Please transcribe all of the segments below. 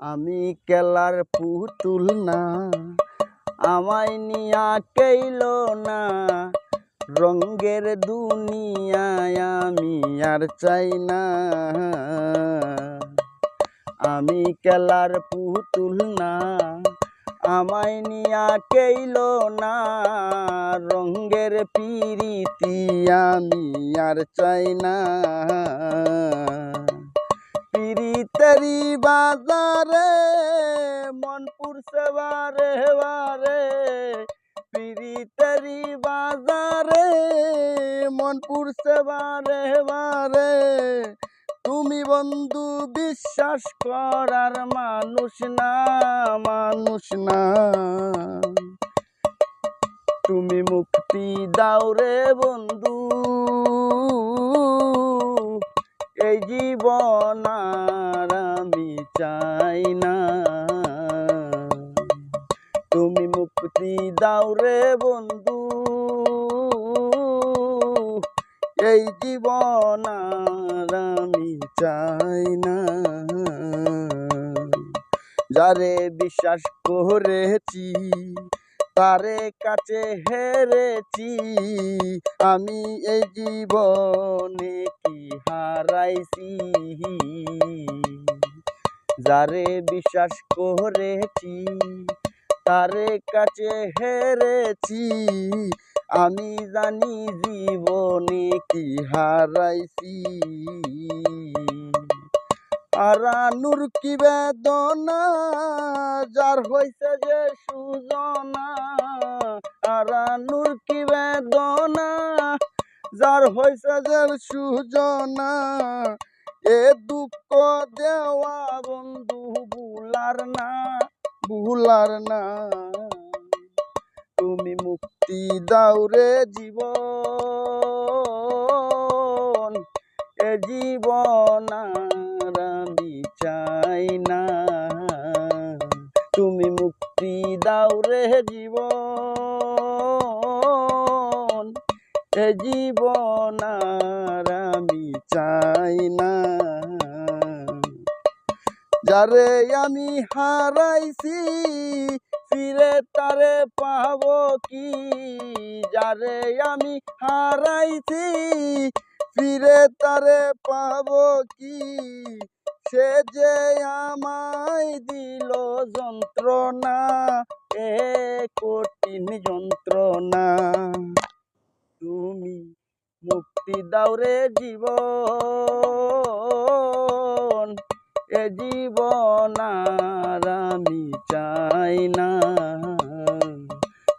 আমি কেলার পুতুল না, আমায় নিয়া কেইল না। রঙ্গের দুনিয়ায় আমি আর চাই না। আমি কেলার পুতুল না, আমায় নিয়া কেইল না। রঙ্গের পিরিতি আমি আর চাই না। পিরিতেরি বাজারে, মনপুর সেবারে বারে পিরিতেরি বাজারে, মনপুর সেবারে বারে তুমি বন্ধু বিশ্বাস করার মানুষ না মানুষ না। তুমি মুক্তি দাও রে বন্ধু, এই জীবন চাই না। তুমি মুক্তি দাও রে বন্ধু। এই জীবন আমি চাই না। যারে বিশ্বাস করেছি, তারে কাছে হেরেছি। আমি এই জীবনে কি হারাইছি? যারে বিশ্বাস করেছি, তারে কাছে হেরেছি। আমি জানি জীবনে কি হারাইছি। আরানুর কি বেদনা, যার হইছে যে সুজনা। আরানুর কি বেদনা, যার হইছে যে সুজনা। এ দুঃখ দেওয়া বন্ধু বুলার না বুলার না। তুমি মুক্তি দাও রে জীবন, এ জীবন আর আমি চাই না। তুমি মুক্তি দাও রে জীবন। এ জীবন আমি চাই না। যারে আমি হারাইছি, ফিরে তারে পাব কি? যারে আমি হারাইছি, ফিরে তারে পাব কি? সে যে আমায় দিল যন্ত্রণা, এ কঠিন যন্ত্রণা। তুমি মুক্তি দাও রে জীবন। এ জীবন আর আমি চাই না।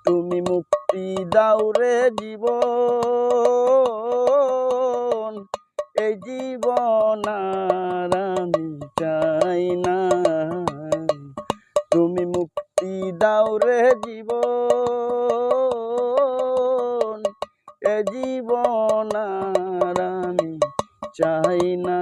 তুমি মুক্তি দাও রে জীবন। এই জীবন আর আমি চাই না। তুমি মুক্তি দাও রে জীবন। জীবন আমি চাই না।